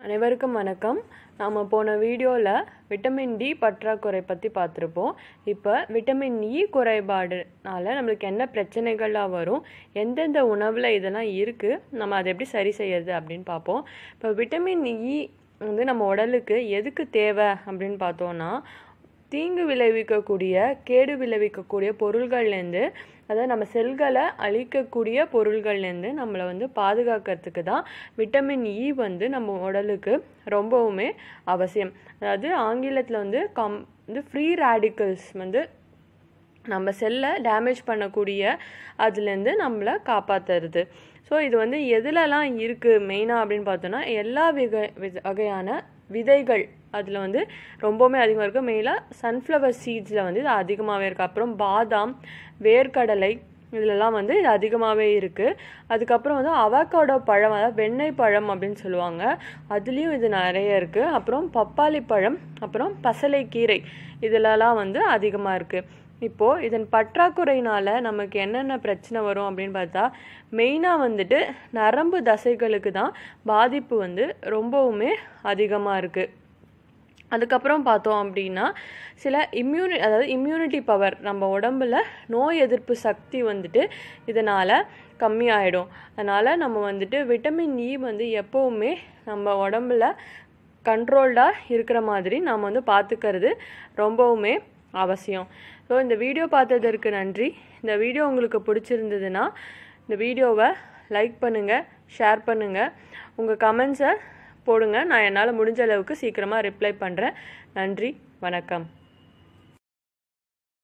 அனைவருக்கும் வணக்கம். நாம் போன வீடியோவில் விட்டமின் டி பற்றாக்குறை பற்றி பார்த்துருப்போம். இப்போ விட்டமின் இ e குறைபாடுனால நம்மளுக்கு என்ன பிரச்சனைகள்லாம் வரும்? எந்தெந்த உணவில் இதெல்லாம் இருக்குது நம்ம அதை எப்படி சரி செய்யறது அப்படின்னு பார்ப்போம். இப்போ விட்டமின் இ வந்து நம்ம உடலுக்கு எதுக்கு தேவை அப்படின்னு பார்த்தோன்னா தீங்கு விளைவிக்கக்கூடிய கேடு விளைவிக்கக்கூடிய பொருள்கள்லேருந்து அதாவது நம்ம செல்களை அழிக்கக்கூடிய பொருள்கள்லேருந்து நம்மளை வந்து பாதுகாக்கிறதுக்கு தான் விட்டமின் இ வந்து நம்ம உடலுக்கு ரொம்பவுமே அவசியம். அதாவது ஆங்கிலத்தில் வந்து கம் வந்து ஃப்ரீ ரேடிக்கல்ஸ் வந்து நம்ம செல்லை டேமேஜ் பண்ணக்கூடிய அதுலேருந்து நம்மளை காப்பாற்றுறது ஸோ இது வந்து எதுலலாம் இருக்குது மெயினாக அப்படின்னு பார்த்தோன்னா எல்லா விக வித- வகையான விதைகள் அதில் வந்து ரொம்பவுமே அதிகமாக இருக்குது மெயினாக சன்ஃப்ளவர் சீட்ஸில் வந்து இது அதிகமாகவே இருக்குது அப்புறம் பாதாம் வேர்க்கடலை இதிலலாம் வந்து இது அதிகமாகவே இருக்குது அதுக்கப்புறம் வந்து அவக்காடோ பழம் அதாவது வெண்ணெய் பழம் அப்படின்னு சொல்லுவாங்க. அதுலேயும் இது நிறைய இருக்குது அப்புறம் பப்பாளி பழம் அப்புறம் பசலைக்கீரை இதிலலாம் வந்து அதிகமாக இருக்குது இப்போது இதன் பற்றாக்குறையினால் நமக்கு என்னென்ன பிரச்சனை வரும் அப்படின்னு பார்த்தா மெயினாக வந்துட்டு நரம்பு தசைகளுக்கு தான் பாதிப்பு வந்து ரொம்பவுமே அதிகமாக இருக்குது அதுக்கப்புறம் பார்த்தோம் அப்படின்னா சில இம்யூனி அதாவது இம்யூனிட்டி பவர் நம்ம உடம்புல நோய் எதிர்ப்பு சக்தி வந்துட்டு இதனால் கம்மியாயிடும். அதனால் நம்ம வந்துட்டு விட்டமின் இ e வந்து எப்போவுமே நம்ம உடம்புல கண்ட்ரோல்டாக இருக்கிற மாதிரி நாம் வந்து பார்த்துக்கிறது ரொம்பவுமே அவசியம். ஸோ இந்த வீடியோ பார்த்ததற்கு நன்றி. இந்த வீடியோ உங்களுக்கு பிடிச்சிருந்ததுன்னா இந்த வீடியோவை லைக் பண்ணுங்கள் ஷேர் பண்ணுங்கள் உங்கள் கமெண்ட்ஸை போடுங்க. நான் என்னால் முடிஞ்ச அளவுக்கு சீக்கிரமாக ரிப்ளை பண்ணுறேன் நன்றி வணக்கம்.